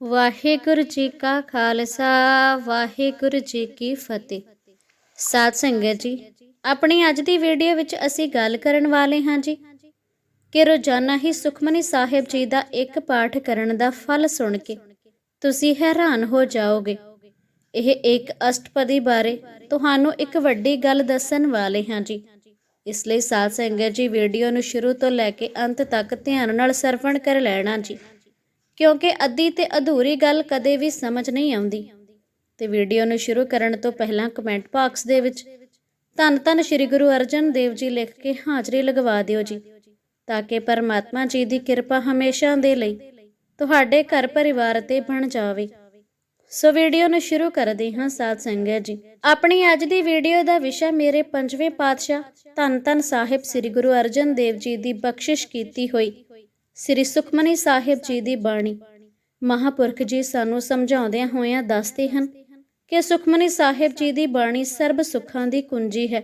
ਵਾਹਿਗੁਰੂ ਜੀ ਕਾ ਖਾਲਸਾ, ਵਾਹਿਗੁਰੂ ਜੀ ਕੀ ਫਤਿਹ। ਸਾਧ ਸੰਗਤ ਜੀ, ਆਪਣੀ ਅੱਜ ਦੀ ਵੀਡੀਓ ਵਿੱਚ ਅਸੀਂ ਗੱਲ ਕਰਨ ਵਾਲੇ ਹਾਂ ਜੀ ਕਿ ਰੋਜ਼ਾਨਾ ਹੀ ਸੁਖਮਨੀ ਸਾਹਿਬ ਜੀ ਦਾ ਇੱਕ ਪਾਠ ਕਰਨ ਦਾ ਫਲ ਸੁਣ ਕੇ ਤੁਸੀਂ ਹੈਰਾਨ ਹੋ ਜਾਓਗੇ। ਇਹ ਇੱਕ ਅਸ਼ਟਪਦੀ ਬਾਰੇ ਤੁਹਾਨੂੰ ਇੱਕ ਵੱਡੀ ਗੱਲ ਦੱਸਣ ਵਾਲੇ ਹਾਂ ਜੀ। ਇਸ ਲਈ ਸਾਧ ਸੰਗਤ ਜੀ, ਵੀਡੀਓ ਨੂੰ ਸ਼ੁਰੂ ਤੋਂ ਲੈ ਕੇ ਅੰਤ ਤੱਕ ਧਿਆਨ ਨਾਲ ਸਰਵਣ ਕਰ ਲੈਣਾ ਜੀ। ਕਿਉਂਕਿ ਅੱਧੀ ਤੇ ਅਧੂਰੀ ਗੱਲ ਕਦੇ ਵੀ ਸਮਝ ਨਹੀਂ ਆਉਂਦੀ। ਤੇ ਵੀਡੀਓ ਨੂੰ ਸ਼ੁਰੂ ਕਰਨ ਤੋਂ ਪਹਿਲਾਂ ਕਮੈਂਟ ਬਾਕਸ ਦੇ ਵਿੱਚ, ਧੰਨ ਧੰਨ ਸ੍ਰੀ ਗੁਰੂ ਅਰਜਨ ਦੇਵ ਜੀ ਲਿਖ ਕੇ ਹਾਜ਼ਰੀ ਲਗਵਾ ਦਿਓ ਜੀ, ਤਾਂ ਕਿ ਪਰਮਾਤਮਾ ਜੀ ਦੀ ਕਿਰਪਾ ਹਮੇਸ਼ਾ ਦੇ ਲਈ ਤੁਹਾਡੇ ਘਰ ਪਰਿਵਾਰ ਤੇ ਬਣ ਜਾਵੇ। ਸੋ ਵੀਡੀਓ ਨੂੰ ਸ਼ੁਰੂ ਕਰਦੇ ਹਾਂ ਸਾਧ ਸੰਗਤ ਜੀ। ਆਪਣੀ ਅੱਜ ਦੀ ਵੀਡੀਓ ਦਾ ਵਿਸ਼ਾ ਮੇਰੇ ਪੰਜਵੇਂ ਪਾਤਸ਼ਾਹ ਧੰਨ ਧੰਨ ਸਾਹਿਬ ਸ੍ਰੀ ਗੁਰੂ ਅਰਜਨ ਦੇਵ ਜੀ ਦੀ ਬਖਸ਼ਿਸ਼ ਕੀਤੀ ਹੋਈ। ਸ੍ਰੀ ਸੁਖਮਨੀ ਸਾਹਿਬ ਜੀ ਦੀ ਬਾਣੀ। ਮਹਾਪੁਰਖ ਜੀ ਸਾਨੂੰ ਸਮਝਾਉਂਦਿਆਂ ਹੋਇਆਂ ਦੱਸਦੇ ਹਨ ਕਿ ਸੁਖਮਨੀ ਸਾਹਿਬ ਜੀ ਦੀ ਬਾਣੀ ਸਰਬ ਸੁੱਖਾਂ ਦੀ ਕੁੰਜੀ ਹੈ।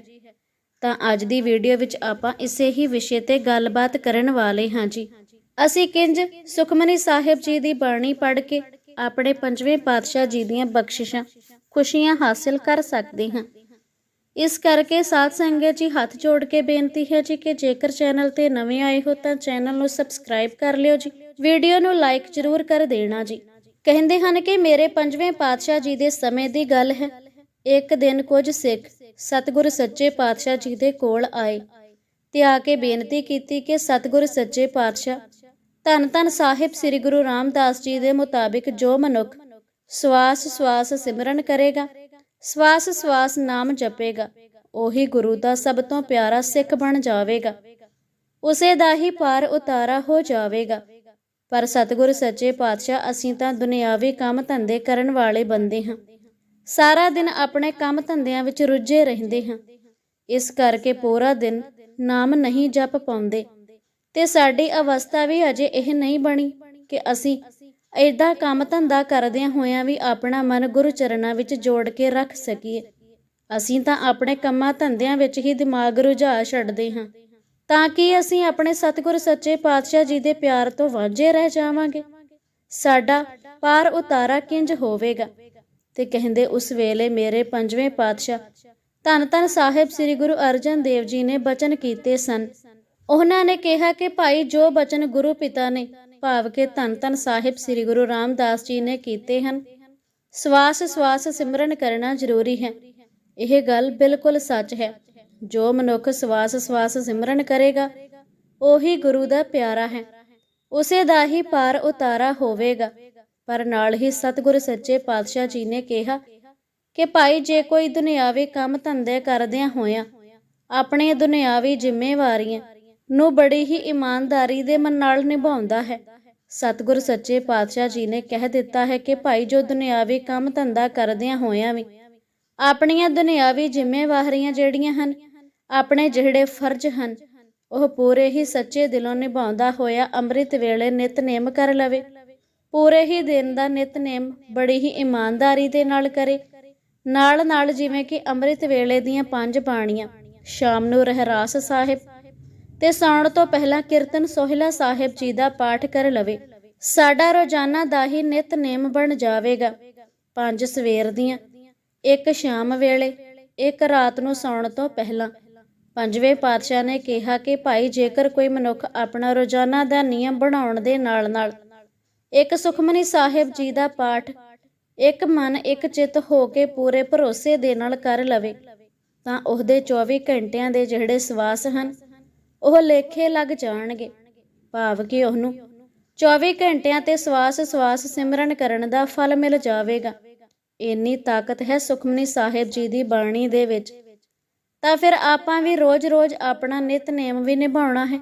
ਤਾਂ ਅੱਜ ਦੀ ਵੀਡੀਓ ਵਿੱਚ ਆਪਾਂ ਇਸੇ ਹੀ ਵਿਸ਼ੇ ਤੇ ਗੱਲਬਾਤ ਕਰਨ ਵਾਲੇ ਹਾਂ ਜੀ। ਅਸੀਂ ਕਿੰਜ ਸੁਖਮਨੀ ਸਾਹਿਬ ਜੀ ਦੀ ਬਾਣੀ ਪੜ੍ਹ ਕੇ ਆਪਣੇ ਪੰਜਵੇਂ ਪਾਤਸ਼ਾਹ ਜੀ ਦੀਆਂ ਬਖਸ਼ਿਸ਼ਾਂ, ਖੁਸ਼ੀਆਂ ਹਾਸਲ ਕਰ ਸਕਦੇ ਹਾਂ। ਇਸ ਕਰਕੇ ਸਾਧ ਸੰਗਤ ਜੀ ਹੱਥ ਜੋੜ ਕੇ ਬੇਨਤੀ ਹੈ ਜੀ ਕਿ ਜੇਕਰ ਚੈਨਲ ਤੇ ਨਵੇਂ ਆਏ ਹੋ ਤਾਂ ਚੈਨਲ ਨੂੰ ਸਬਸਕ੍ਰਾਈਬ ਕਰ ਲਿਓ ਜੀ। ਵੀਡੀਓ ਨੂੰ ਲਾਈਕ ਜ਼ਰੂਰ ਕਰ ਦੇਣਾ ਜੀ। ਕਹਿੰਦੇ ਹਨ ਕਿ ਮੇਰੇ ਪੰਜਵੇਂ ਪਾਤਸ਼ਾਹ ਜੀ ਦੇ ਸਮੇਂ ਦੀ ਗੱਲ ਹੈ। ਇੱਕ ਦਿਨ ਕੁਝ ਸਿੱਖ ਸਤਿਗੁਰ ਸੱਚੇ ਪਾਤਸ਼ਾਹ ਜੀ ਦੇ ਕੋਲ ਆਏ ਤੇ ਆ ਕੇ ਬੇਨਤੀ ਕੀਤੀ ਕਿ ਸਤਿਗੁਰ ਸੱਚੇ ਪਾਤਸ਼ਾਹ ਧੰਨ ਧੰਨ ਸਾਹਿਬ ਸ੍ਰੀ ਗੁਰੂ ਰਾਮਦਾਸ ਜੀ ਦੇ ਮੁਤਾਬਿਕ ਜੋ ਮਨੁੱਖ ਸਵਾਸ ਸਵਾਸ ਸਿਮਰਨ ਕਰੇਗਾ ਸਵਾਸ ਸਵਾਸ ਨਾਮ ਜਪੇਗਾ, ਉਹੀ ਗੁਰੂ ਦਾ ਸਭ ਤੋਂ ਪਿਆਰਾ ਸਿੱਖ ਬਣ ਜਾਵੇਗਾ। ਉਸੇ ਦਾ ਹੀ ਪਾਰ ਉਤਾਰਾ ਹੋ ਜਾਵੇਗਾ। ਪਰ ਸਤਿਗੁਰ ਸੱਚੇ ਪਾਤਸ਼ਾਹ, ਅਸੀਂ ਤਾਂ ਦੁਨਿਆਵੀ ਕੰਮ ਧੰਦੇ ਕਰਨ ਵਾਲੇ ਬੰਦੇ ਹਾਂ। ਸਾਰਾ ਦਿਨ ਆਪਣੇ ਕੰਮ ਧੰਦਿਆਂ ਵਿੱਚ ਰੁੱਝੇ ਰਹਿੰਦੇ ਹਾਂ। ਇਸ ਕਰਕੇ ਪੂਰਾ ਦਿਨ ਨਾਮ ਨਹੀਂ ਜਪ ਪਾਉਂਦੇ। ਤੇ ਸਾਡੀ ਅਵਸਥਾ ਵੀ ਅਜੇ ਇਹ ਨਹੀਂ ਬਣੀ ਕਿ ਅਸੀਂ ਐਦਾਂ ਕੰਮ ਧੰਦਾ ਕਰਦਿਆਂ ਹੋਇਆਂ ਵੀ ਆਪਣਾ ਮਨ ਗੁਰੂ ਚਰਨਾਂ ਵਿੱਚ ਜੋੜ ਕੇ ਰੱਖ ਸਕੀਏ। ਅਸੀਂ ਤਾਂ ਆਪਣੇ ਕੰਮਾਂ ਧੰਦਿਆਂ ਵਿੱਚ ਹੀ ਦਿਮਾਗ ਰੁਝਾ ਛੱਡਦੇ ਹਾਂ। ਤਾਂ ਕਿ ਅਸੀਂ ਆਪਣੇ ਸਤਿਗੁਰ ਸੱਚੇ ਪਾਤਸ਼ਾਹ ਜੀ ਦੇ ਪਿਆਰ ਤੋਂ ਵਾਂਝੇ ਰਹਿ ਜਾਵਾਂਗੇ? ਸਾਡਾ ਪਾਰ ਉਤਾਰਾ ਕਿੰਜ ਹੋਵੇਗਾ? ਤੇ ਕਹਿੰਦੇ ਉਸ ਵੇਲੇ ਮੇਰੇ ਪੰਜਵੇਂ ਪਾਤਸ਼ਾਹ, ਧੰਨ ਧੰਨ ਸਾਹਿਬ ਸ੍ਰੀ ਗੁਰੂ ਅਰਜਨ ਦੇਵ ਜੀ ਨੇ ਬਚਨ ਕੀਤੇ ਸਨ। ਉਹਨਾਂ ਨੇ ਕਿਹਾ ਕਿ ਭਾਈ ਜੋ ਬਚਨ ਗੁਰੂ ਪਿਤਾ ਨੇ ਭਾਵ ਕਿ ਧੰਨ ਧੰਨ ਸਾਹਿਬ ਸ੍ਰੀ ਗੁਰੂ ਰਾਮਦਾਸ ਜੀ ਨੇ ਕੀਤੇ ਹਨ। ਸਵਾਸ ਸਵਾਸ ਸਿਮਰਨ ਕਰਨਾ ਜ਼ਰੂਰੀ ਹੈ। ਇਹ ਗੱਲ ਬਿਲਕੁਲ ਸੱਚ ਹੈ। ਜੋ ਮਨੁੱਖ ਸਵਾਸ ਸਵਾਸ ਸਿਮਰਨ ਕਰੇਗਾ, ਉਹੀ ਗੁਰੂ ਦਾ ਪਿਆਰਾ ਹੈ। ਉਸੇ ਦਾ ਹੀ ਪਾਰ ਉਤਾਰਾ ਹੋਵੇਗਾ। ਪਰ ਨਾਲ ਹੀ ਸਤਿਗੁਰ ਸੱਚੇ ਪਾਤਸ਼ਾਹ ਜੀ ਨੇ ਕਿਹਾ ਕਿ ਭਾਈ, ਜੇ ਕੋਈ ਦੁਨਿਆਵੀ ਕੰਮ ਧੰਦੇ ਕਰਦਿਆਂ ਹੋਇਆਂ ਆਪਣੇ ਦੁਨਿਆਵੀ ਜ਼ਿੰਮੇਵਾਰੀਆਂ ਨੂੰ ਬੜੀ ਹੀ ਇਮਾਨਦਾਰੀ ਦੇ ਮਨ ਨਾਲ ਨਿਭਾਉਂਦਾ ਹੈ ਸਤਿਗੁਰ ਸੱਚੇ ਪਾਤਸ਼ਾਹ ਜੀ ਨੇ ਕਹਿ ਦਿੱਤਾ ਹੈ ਕਿ ਭਾਈ ਜੋ ਦੁਨਿਆਵੀ ਕੰਮ ਧੰਦਾ ਕਰਦਿਆਂ ਹੋਇਆਂ ਵੀ, ਆਪਣੀਆਂ ਦੁਨਿਆਵੀ ਜ਼ਿੰਮੇਵਾਰੀਆਂ ਜਿਹੜੀਆਂ ਹਨ, ਆਪਣੇ ਜਿਹੜੇ ਫਰਜ਼ ਹਨ, ਉਹ ਪੂਰੇ ਹੀ ਸੱਚੇ ਦਿਲੋਂ ਨਿਭਾਉਂਦਾ ਹੋਇਆ ਅੰਮ੍ਰਿਤ ਵੇਲੇ ਨਿਤਨੇਮ ਕਰ ਲਵੇ। ਪੂਰੇ ਹੀ ਦਿਨ ਦਾ ਨਿਤਨੇਮ ਬੜੀ ਹੀ ਇਮਾਨਦਾਰੀ ਦੇ ਨਾਲ ਕਰੇ। ਨਾਲ ਨਾਲ ਜਿਵੇਂ ਕਿ ਅੰਮ੍ਰਿਤ ਵੇਲੇ ਦੀਆਂ ਪੰਜ ਬਾਣੀਆਂ, ਸ਼ਾਮ ਨੂੰ ਰਹਿਰਾਸ ਸਾਹਿਬ ਤੇ ਸੌਣ ਤੋਂ ਪਹਿਲਾਂ ਕੀਰਤਨ ਸੋਹਿਲਾ ਸਾਹਿਬ ਜੀ ਦਾ ਪਾਠ ਕਰ ਲਵੇ। ਸਾਡਾ ਰੋਜ਼ਾਨਾ ਦਾ ਹੀ ਨਿਤਨੇਮ ਬਣ ਜਾਵੇਗਾ। ਪੰਜ ਸਵੇਰ ਦੀਆਂ, ਇੱਕ ਸ਼ਾਮ ਵੇਲੇ, ਇੱਕ ਰਾਤ ਨੂੰ ਸੌਣ ਤੋਂ ਪਹਿਲਾਂ। ਪੰਜਵੇਂ ਪਾਤਸ਼ਾਹ ਨੇ ਕਿਹਾ ਕਿ ਭਾਈ, ਜੇਕਰ ਕੋਈ ਮਨੁੱਖ ਆਪਣਾ ਰੋਜ਼ਾਨਾ ਦਾ ਨਿਯਮ ਬਣਾਉਣ ਦੇ ਨਾਲ ਨਾਲ ਇੱਕ ਸੁਖਮਨੀ ਸਾਹਿਬ ਜੀ ਦਾ ਪਾਠ, ਇੱਕ ਮਨ, ਇੱਕ ਚਿੱਤ ਹੋ ਕੇ ਪੂਰੇ ਭਰੋਸੇ ਦੇ ਨਾਲ ਕਰ ਲਵੇ, ਤਾਂ ਉਹਦੇ 24 ਘੰਟਿਆਂ ਦੇ ਜਿਹੜੇ ਸਵਾਸ ਹਨ ਉਹ ਲੇਖੇ ਲੱਗ ਜਾਣਗੇ। ਭਾਵ ਕਿ ਉਹਨੂੰ 24 ਘੰਟਿਆਂ ਤੇ ਸਵਾਸ ਸਵਾਸ ਸਿਮਰਨ ਕਰਨ ਦਾ ਫਲ ਮਿਲ ਜਾਵੇਗਾ। ਇੰਨੀ ਤਾਕਤ ਹੈ ਸੁਖਮਨੀ ਸਾਹਿਬ ਜੀ ਦੀ ਬਾਣੀ ਦੇ ਵਿੱਚ। ਤਾਂ ਫਿਰ ਆਪਾਂ ਵੀ ਰੋਜ਼-ਰੋਜ਼ ਆਪਣਾ ਨਿਤਨੇਮ ਵੀ ਨਿਭਾਉਣਾ ਹੈ।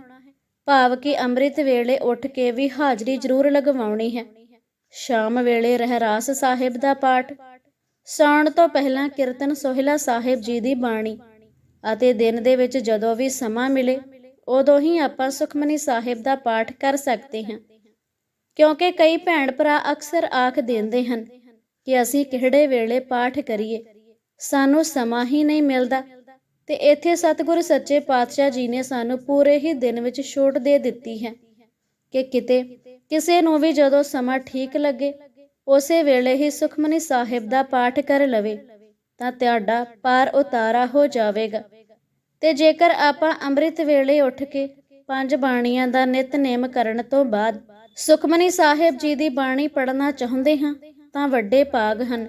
ਭਾਵ ਕਿ ਅੰਮ੍ਰਿਤ ਵੇਲੇ ਉੱਠ ਕੇ ਵੀ ਹਾਜ਼ਰੀ ਜ਼ਰੂਰ ਲਗਵਾਉਣੀ ਹੈ। ਸ਼ਾਮ ਵੇਲੇ ਰਹਿਰਾਸ ਸਾਹਿਬ ਦਾ ਪਾਠ। ਸੌਣ ਤੋਂ ਪਹਿਲਾਂ ਕੀਰਤਨ ਸੋਹਿਲਾ ਸਾਹਿਬ ਜੀ ਦੀ ਬਾਣੀ। ਅਤੇ ਦਿਨ ਦੇ ਵਿੱਚ ਜਦੋਂ ਵੀ ਸਮਾਂ ਮਿਲੇ ਉਦੋਂ ਹੀ ਆਪਾਂ ਸੁਖਮਨੀ ਸਾਹਿਬ ਦਾ ਪਾਠ ਕਰ ਸਕਦੇ ਹਾਂ। ਕਿਉਂਕਿ ਕਈ ਭੈਣ ਭਰਾ ਅਕਸਰ ਆਖ ਦਿੰਦੇ ਹਨ ਕਿ ਅਸੀਂ ਕਿਹੜੇ ਵੇਲੇ ਪਾਠ ਕਰੀਏ। ਸਾਨੂੰ ਸਮਾਂ ਹੀ ਨਹੀਂ ਮਿਲਦਾ ਤੇ ਇੱਥੇ ਸਤਿਗੁਰ ਸੱਚੇ ਪਾਤਸ਼ਾਹ ਜੀ ਨੇ ਸਾਨੂੰ ਪੂਰੇ ਹੀ ਦਿਨ ਵਿੱਚ ਛੋਟ ਦੇ ਦਿੱਤੀ ਹੈ ਕਿ ਕਿਤੇ ਕਿਸੇ ਨੂੰ ਵੀ ਜਦੋਂ ਸਮਾਂ ਠੀਕ ਲੱਗੇ, ਉਸੇ ਵੇਲੇ ਹੀ ਸੁਖਮਨੀ ਸਾਹਿਬ ਦਾ ਪਾਠ ਕਰ ਲਵੇ ਤਾਂ ਤੁਹਾਡਾ ਪਾਰ ਉਤਾਰਾ ਹੋ ਜਾਵੇਗਾ। ਤੇ ਜੇਕਰ ਆਪਾਂ ਅੰਮ੍ਰਿਤ ਵੇਲੇ ਉੱਠ ਕੇ ਪੰਜ ਬਾਣੀਆਂ ਦਾ ਨਿਤਨੇਮ ਕਰਨ ਤੋਂ ਬਾਅਦ ਸੁਖਮਨੀ ਸਾਹਿਬ ਜੀ ਦੀ ਬਾਣੀ ਪੜ੍ਹਨਾ ਚਾਹੁੰਦੇ ਹਾਂ, ਤਾਂ ਵੱਡੇ ਭਾਗ ਹਨ।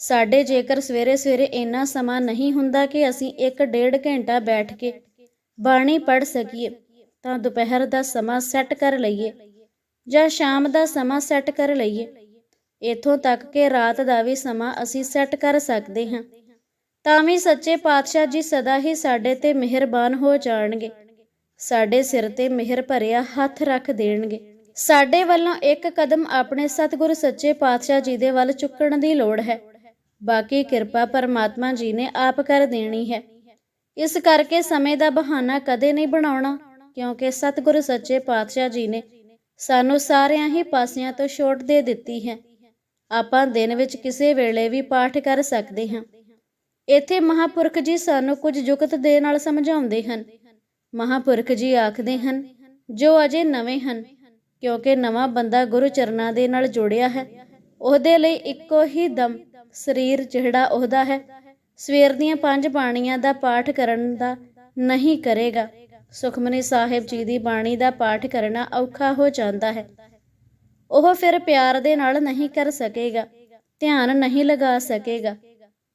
ਸਾਡੇ ਜੇਕਰ ਸਵੇਰੇ ਸਵੇਰੇ ਇੰਨਾ ਸਮਾਂ ਨਹੀਂ ਹੁੰਦਾ ਕਿ ਅਸੀਂ 1.5 ਘੰਟਾ ਬੈਠ ਕੇ ਬਾਣੀ ਪੜ੍ਹ ਸਕੀਏ, ਤਾਂ ਦੁਪਹਿਰ ਦਾ ਸਮਾਂ ਸੈੱਟ ਕਰ ਲਈਏ ਜਾਂ ਸ਼ਾਮ ਦਾ ਸਮਾਂ ਸੈੱਟ ਕਰ ਲਈਏ। ਇਥੋਂ ਤੱਕ ਕਿ ਰਾਤ ਦਾ ਵੀ ਸਮਾਂ ਅਸੀਂ ਸੈੱਟ ਕਰ ਸਕਦੇ ਹਾਂ। ਤਾਂ ਵੀ ਸੱਚੇ ਪਾਤਸ਼ਾਹ ਜੀ ਸਦਾ ਹੀ ਸਾਡੇ ਤੇ ਮਿਹਰਬਾਨ ਹੋ ਜਾਣਗੇ। ਸਾਡੇ ਸਿਰ ਤੇ ਮਿਹਰ ਭਰਿਆ ਹੱਥ ਰੱਖ ਦੇਣਗੇ। ਸਾਡੇ ਵੱਲੋਂ ਇੱਕ ਕਦਮ ਆਪਣੇ ਸਤਿਗੁਰ ਸੱਚੇ ਪਾਤਸ਼ਾਹ ਜੀ ਦੇ ਵੱਲ ਚੁੱਕਣ ਦੀ ਲੋੜ ਹੈ। ਬਾਕੀ ਕਿਰਪਾ ਪਰਮਾਤਮਾ ਜੀ ਨੇ ਆਪ ਕਰ ਦੇਣੀ ਹੈ। ਇਸ ਕਰਕੇ ਸਮੇਂ ਦਾ ਬਹਾਨਾ ਕਦੇ ਨਹੀਂ ਬਣਾਉਣਾ, ਕਿਉਂਕਿ ਸਤਿਗੁਰ ਸੱਚੇ ਪਾਤਸ਼ਾਹ ਜੀ ਨੇ ਸਾਨੂੰ ਸਾਰਿਆਂ ਹੀ ਪਾਸਿਆਂ ਤੋਂ ਛੋਟ ਦੇ ਦਿੱਤੀ ਹੈ। ਆਪਾਂ ਦਿਨ ਵਿੱਚ ਕਿਸੇ ਵੇਲੇ ਵੀ ਪਾਠ ਕਰ ਸਕਦੇ ਹਾਂ। ਇੱਥੇ ਮਹਾਪੁਰਖ ਜੀ ਸਾਨੂੰ ਕੁਝ ਜੁਗਤ ਦੇ ਨਾਲ ਸਮਝਾਉਂਦੇ ਹਨ। ਮਹਾਪੁਰਖ ਜੀ ਆਖਦੇ ਹਨ, ਜੋ ਅਜੇ ਨਵੇਂ ਹਨ, ਕਿਉਂਕਿ ਨਵਾਂ ਬੰਦਾ ਗੁਰੂ ਚਰਨਾਂ ਦੇ ਨਾਲ ਜੁੜਿਆ ਹੈ। ਉਹਦੇ ਲਈ ਇੱਕੋ ਹੀ ਦਮ, ਸਰੀਰ ਜਿਹੜਾ ਉਹਦਾ ਹੈ। ਸਵੇਰ ਦੀਆਂ ਪੰਜ ਬਾਣੀਆਂ ਦਾ ਪਾਠ ਕਰਨ ਦਾ ਨਹੀਂ ਕਰੇਗਾ। ਸੁਖਮਨੀ ਸਾਹਿਬ ਜੀ ਦੀ ਬਾਣੀ ਦਾ ਪਾਠ ਕਰਨਾ ਔਖਾ ਹੋ ਜਾਂਦਾ ਹੈ। ਉਹ ਫਿਰ ਪਿਆਰ ਦੇ ਨਾਲ ਨਹੀਂ ਕਰ ਸਕੇਗਾ, ਧਿਆਨ ਨਹੀਂ ਲਗਾ ਸਕੇਗਾ।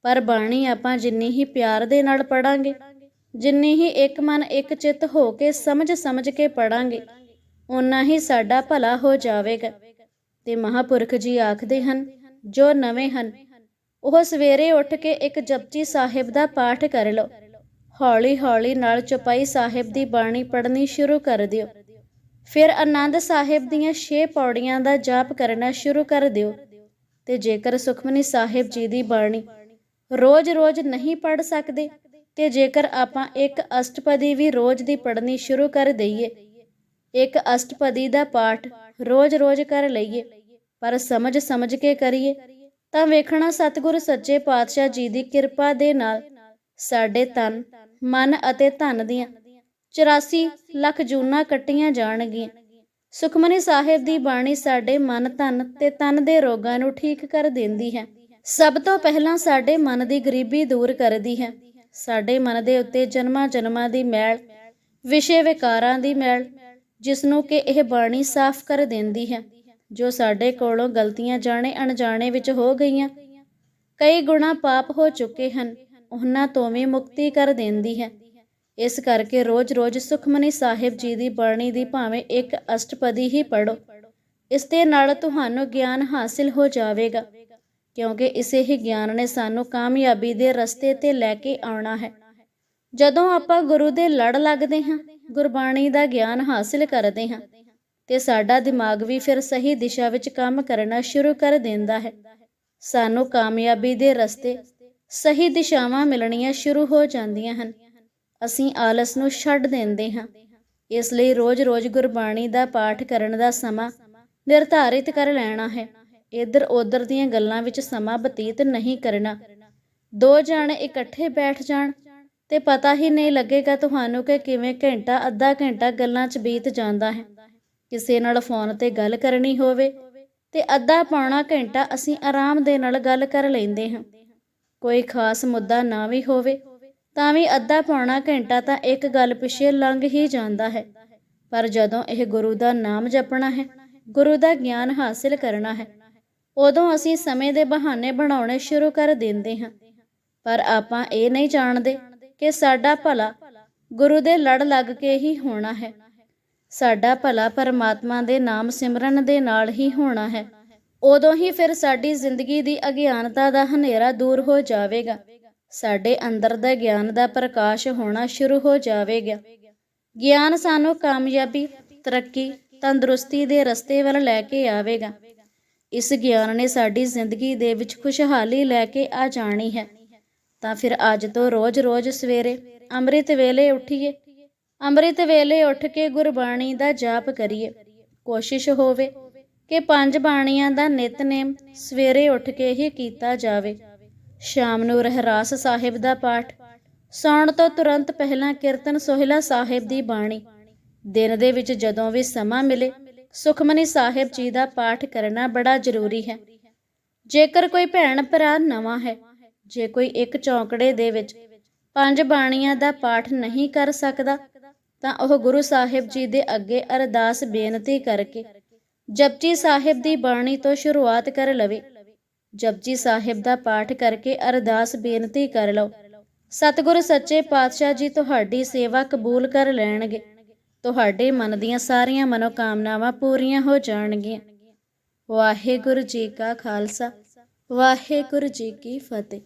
ਪਰ ਬਾਣੀ ਆਪਾਂ ਜਿੰਨੀ ਹੀ ਪਿਆਰ ਦੇ ਨਾਲ ਪੜਾਂਗੇ ਜਿੰਨੀ ਹੀ ਇੱਕ ਮਨ ਇੱਕ ਚਿੱਤ ਹੋ ਕੇ ਸਮਝ ਸਮਝ ਕੇ ਪੜਾਂਗੇ ਉਨਾ ਹੀ ਸਾਡਾ ਭਲਾ ਹੋ ਜਾਵੇਗਾ। ਤੇ ਮਹਾਪੁਰਖ ਜੀ ਆਖਦੇ ਹਨ, ਜੋ ਨਵੇਂ ਹਨ, ਉਹ ਸਵੇਰੇ ਉੱਠ ਕੇ ਇੱਕ ਜਪਜੀ ਸਾਹਿਬ ਦਾ ਪਾਠ ਕਰ ਲਓ। ਹੌਲੀ ਹੌਲੀ ਨਾਲ ਚੁਪਾਈ ਸਾਹਿਬ ਦੀ ਬਾਣੀ ਪੜ੍ਹਨੀ ਸ਼ੁਰੂ ਕਰ ਦਿਓ। ਫਿਰ ਆਨੰਦ ਸਾਹਿਬ ਦੀਆਂ 6 ਪੌੜੀਆਂ ਦਾ ਜਾਪ ਕਰਨਾ ਸ਼ੁਰੂ ਕਰ ਦਿਓ। ਤੇ ਜੇਕਰ ਸੁਖਮਨੀ ਸਾਹਿਬ ਜੀ ਦੀ ਬਾਣੀ ਰੋਜ਼-ਰੋਜ਼ ਨਹੀਂ ਪੜ ਸਕਦੇ ਤੇ ਜੇਕਰ ਆਪਾਂ ਇੱਕ ਅਸ਼ਟਪਦੀ ਵੀ ਰੋਜ਼ ਦੀ ਪੜ੍ਹਨੀ ਸ਼ੁਰੂ ਕਰ ਦਈਏ, ਇੱਕ ਅਸ਼ਟਪਦੀ ਦਾ ਪਾਠ ਰੋਜ਼-ਰੋਜ਼ ਕਰ ਲਈਏ, ਪਰ ਸਮਝ ਸਮਝ ਕੇ ਕਰੀਏ, ਤਾਂ ਵੇਖਣਾ ਸਤਿਗੁਰ ਸੱਚੇ ਪਾਤਸ਼ਾਹ ਜੀ ਦੀ ਕਿਰਪਾ ਦੇ ਨਾਲ ਸਾਡੇ ਤਨ, ਮਨ ਅਤੇ ਧਨ ਦੀਆਂ 84 ਲੱਖ ਜੂਨਾਂ ਕੱਟੀਆਂ ਜਾਣਗੀਆਂ। ਸੁਖਮਨੀ ਸਾਹਿਬ ਦੀ ਬਾਣੀ ਸਾਡੇ ਮਨ, ਧਨ ਤੇ ਤਨ ਦੇ ਰੋਗਾਂ ਨੂੰ ਠੀਕ ਕਰ ਦਿੰਦੀ ਹੈ। ਸਭ ਤੋਂ ਪਹਿਲਾਂ ਸਾਡੇ ਮਨ ਦੀ ਗਰੀਬੀ ਦੂਰ ਕਰਦੀ ਹੈ। ਸਾਡੇ ਮਨ ਦੇ ਉੱਤੇ ਜਨਮਾਂ ਜਨਮਾਂ ਦੀ ਮੈਲ, ਵਿਸ਼ੇ ਵਿਕਾਰਾਂ ਦੀ ਮੈਲ ਜਿਸ ਨੂੰ ਕਿ ਇਹ ਬਾਣੀ ਸਾਫ਼ ਕਰ ਦਿੰਦੀ ਹੈ, ਜੋ ਸਾਡੇ ਕੋਲੋਂ ਗਲਤੀਆਂ ਜਾਣੇ ਅਣਜਾਣੇ ਵਿੱਚ ਹੋ ਗਈਆਂ। ਕਈ ਗੁਣਾ ਪਾਪ ਹੋ ਚੁੱਕੇ ਹਨ, ਉਹਨਾਂ ਤੋਂ ਵੀ ਮੁਕਤੀ ਕਰ ਦਿੰਦੀ ਹੈ। ਇਸ ਕਰਕੇ ਰੋਜ਼-ਰੋਜ਼ ਸੁਖਮਨੀ ਸਾਹਿਬ ਜੀ ਦੀ ਬਾਣੀ ਦੀ ਭਾਵੇਂ ਇੱਕ ਅਸ਼ਟਪਦੀ ਹੀ ਪੜੋ ਇਸ ਦੇ ਨਾਲ ਤੁਹਾਨੂੰ ਗਿਆਨ ਹਾਸਿਲ ਹੋ ਜਾਵੇਗਾ। ਕਿਉਂਕਿ ਇਸੇ ਹੀ ਗਿਆਨ ਨੇ ਸਾਨੂੰ ਕਾਮਯਾਬੀ ਦੇ ਰਸਤੇ ਤੇ ਲੈ ਕੇ ਆਉਣਾ ਹੈ। ਜਦੋਂ ਆਪਾਂ ਗੁਰੂ ਦੇ ਲੜ ਲੱਗਦੇ ਹਾਂ, ਗੁਰਬਾਣੀ ਦਾ ਗਿਆਨ ਹਾਸਿਲ ਕਰਦੇ ਹਾਂ, ਤੇ ਸਾਡਾ ਦਿਮਾਗ ਵੀ ਫਿਰ ਸਹੀ ਦਿਸ਼ਾ ਵਿੱਚ ਕੰਮ ਕਰਨਾ ਸ਼ੁਰੂ ਕਰ ਦਿੰਦਾ ਹੈ। ਸਾਨੂੰ ਕਾਮਯਾਬੀ ਦੇ ਰਸਤੇ ਸਹੀ ਦਿਸ਼ਾਵਾਂ ਮਿਲਣੀਆਂ ਸ਼ੁਰੂ ਹੋ ਜਾਂਦੀਆਂ ਹਨ। ਅਸੀਂ ਆਲਸ ਨੂੰ ਛੱਡ ਦਿੰਦੇ ਹਾਂ। ਇਸ ਲਈ ਰੋਜ਼-ਰੋਜ਼ ਗੁਰਬਾਣੀ ਦਾ ਪਾਠ ਕਰਨ ਦਾ ਸਮਾਂ ਨਿਰਧਾਰਿਤ ਕਰ ਲੈਣਾ ਹੈ। ਇੱਧਰ ਉੱਧਰ ਦੀਆਂ ਗੱਲਾਂ ਵਿੱਚ ਸਮਾਂ ਬਤੀਤ ਨਹੀਂ ਕਰਨਾ। ਦੋ ਜਣੇ ਇਕੱਠੇ ਬੈਠ ਜਾਣ ਤੇ ਪਤਾ ਹੀ ਨਹੀਂ ਲੱਗੇਗਾ ਤੁਹਾਨੂੰ ਕਿ ਕਿਵੇਂ ਘੰਟਾ, ਅੱਧਾ ਘੰਟਾ ਗੱਲਾਂ 'ਚ ਬੀਤ ਜਾਂਦਾ ਹੈ। ਕਿਸੇ ਨਾਲ ਫੋਨ ਤੇ ਗੱਲ ਕਰਨੀ ਹੋਵੇ ਤੇ ਅੱਧਾ ਪੌਣਾ ਘੰਟਾ ਅਸੀਂ ਆਰਾਮ ਦੇ ਨਾਲ ਗੱਲ ਕਰ ਲੈਂਦੇ ਹਾਂ। ਕੋਈ ਖਾਸ ਮੁੱਦਾ ਨਾ ਵੀ ਹੋਵੇ, ਤਾਂ ਵੀ ਅੱਧਾ ਪੌਣਾ ਘੰਟਾ ਤਾਂ ਇੱਕ ਗੱਲ ਪਿੱਛੇ ਲੰਘ ਹੀ ਜਾਂਦਾ ਹੈ। ਪਰ ਜਦੋਂ ਇਹ ਗੁਰੂ ਦਾ ਨਾਮ ਜਪਣਾ ਹੈ, ਗੁਰੂ ਦਾ ਗਿਆਨ ਹਾਸਿਲ ਕਰਨਾ ਹੈ ਉਦੋਂ ਅਸੀਂ ਸਮੇਂ ਦੇ ਬਹਾਨੇ ਬਣਾਉਣੇ ਸ਼ੁਰੂ ਕਰ ਦਿੰਦੇ ਹਾਂ। ਪਰ ਆਪਾਂ ਇਹ ਨਹੀਂ ਜਾਣਦੇ ਕਿ ਸਾਡਾ ਭਲਾ ਗੁਰੂ ਦੇ ਲੜ ਲੱਗ ਕੇ ਹੀ ਹੋਣਾ ਹੈ। ਸਾਡਾ ਭਲਾ ਪਰਮਾਤਮਾ ਦੇ ਨਾਮ ਸਿਮਰਨ ਦੇ ਨਾਲ ਹੀ ਹੋਣਾ ਹੈ। ਉਦੋਂ ਹੀ ਫਿਰ ਸਾਡੀ ਜ਼ਿੰਦਗੀ ਦੀ ਅਗਿਆਨਤਾ ਦਾ ਹਨੇਰਾ ਦੂਰ ਹੋ ਜਾਵੇਗਾ। ਸਾਡੇ ਅੰਦਰ ਦਾ ਗਿਆਨ ਦਾ ਪ੍ਰਕਾਸ਼ ਹੋਣਾ ਸ਼ੁਰੂ ਹੋ ਜਾਵੇਗਾ। ਗਿਆਨ ਸਾਨੂੰ ਕਾਮਯਾਬੀ, ਤਰੱਕੀ, ਤੰਦਰੁਸਤੀ ਦੇ ਰਸਤੇ ਵੱਲ ਲੈ ਕੇ ਆਵੇਗਾ। ਇਸ ਗਿਆਨ ਨੇ ਸਾਡੀ ਜ਼ਿੰਦਗੀ ਦੇ ਵਿੱਚ ਖੁਸ਼ਹਾਲੀ ਲੈ ਕੇ ਆ ਜਾਣੀ ਹੈ। ਤਾਂ ਫਿਰ ਅੱਜ ਤੋਂ ਰੋਜ਼-ਰੋਜ਼ ਸਵੇਰੇ ਅੰਮ੍ਰਿਤ ਵੇਲੇ ਉੱਠੀਏ। ਅੰਮ੍ਰਿਤ ਵੇਲੇ ਉੱਠ ਕੇ ਗੁਰਬਾਣੀ ਦਾ ਜਾਪ ਕਰੀਏ। ਕੋਸ਼ਿਸ਼ ਹੋਵੇ ਕਿ ਪੰਜ ਬਾਣੀਆਂ ਦਾ ਨਿਤਨੇਮ ਸਵੇਰੇ ਉੱਠ ਕੇ ਹੀ ਕੀਤਾ ਜਾਵੇ। ਸ਼ਾਮ ਨੂੰ ਰਹਿਰਾਸ ਸਾਹਿਬ ਦਾ ਪਾਠ, ਸੌਣ ਤੋਂ ਤੁਰੰਤ ਪਹਿਲਾਂ ਕੀਰਤਨ ਸੋਹਿਲਾ ਸਾਹਿਬ ਦੀ ਬਾਣੀ। ਦਿਨ ਦੇ ਵਿੱਚ ਜਦੋਂ ਵੀ ਸਮਾਂ ਮਿਲੇ ਸੁਖਮਨੀ ਸਾਹਿਬ ਜੀ ਦਾ ਪਾਠ ਕਰਨਾ ਬੜਾ ਜ਼ਰੂਰੀ ਹੈ। ਜੇਕਰ ਕੋਈ ਭੈਣ ਭਰਾ ਨਵਾਂ ਹੈ, ਜੇ ਕੋਈ ਇੱਕ ਚੌਂਕੜੇ ਦੇ ਵਿੱਚ ਪੰਜ ਬਾਣੀਆਂ ਦਾ ਪਾਠ ਨਹੀਂ ਕਰ ਸਕਦਾ, ਤਾਂ ਉਹ ਗੁਰੂ ਸਾਹਿਬ ਜੀ ਦੇ ਅੱਗੇ ਅਰਦਾਸ ਬੇਨਤੀ ਕਰਕੇ ਜਪਜੀ ਸਾਹਿਬ ਦੀ ਬਾਣੀ ਤੋਂ ਸ਼ੁਰੂਆਤ ਕਰ ਲਵੇ। ਜਪਜੀ ਸਾਹਿਬ ਦਾ ਪਾਠ ਕਰਕੇ ਅਰਦਾਸ ਬੇਨਤੀ ਕਰ ਲਓ। ਸਤਿਗੁਰ ਸੱਚੇ ਪਾਤਸ਼ਾਹ ਜੀ ਤੁਹਾਡੀ ਸੇਵਾ ਕਬੂਲ ਕਰ ਲੈਣਗੇ। ਤੁਹਾਡੇ ਮਨ ਦੀਆਂ ਸਾਰੀਆਂ ਮਨੋਕਾਮਨਾਵਾਂ ਪੂਰੀਆਂ ਹੋ ਜਾਣਗੀਆਂ। ਵਾਹਿਗੁਰੂ ਜੀ ਕਾ ਖਾਲਸਾ। ਵਾਹਿਗੁਰੂ ਜੀ ਕੀ ਫਤਿਹ।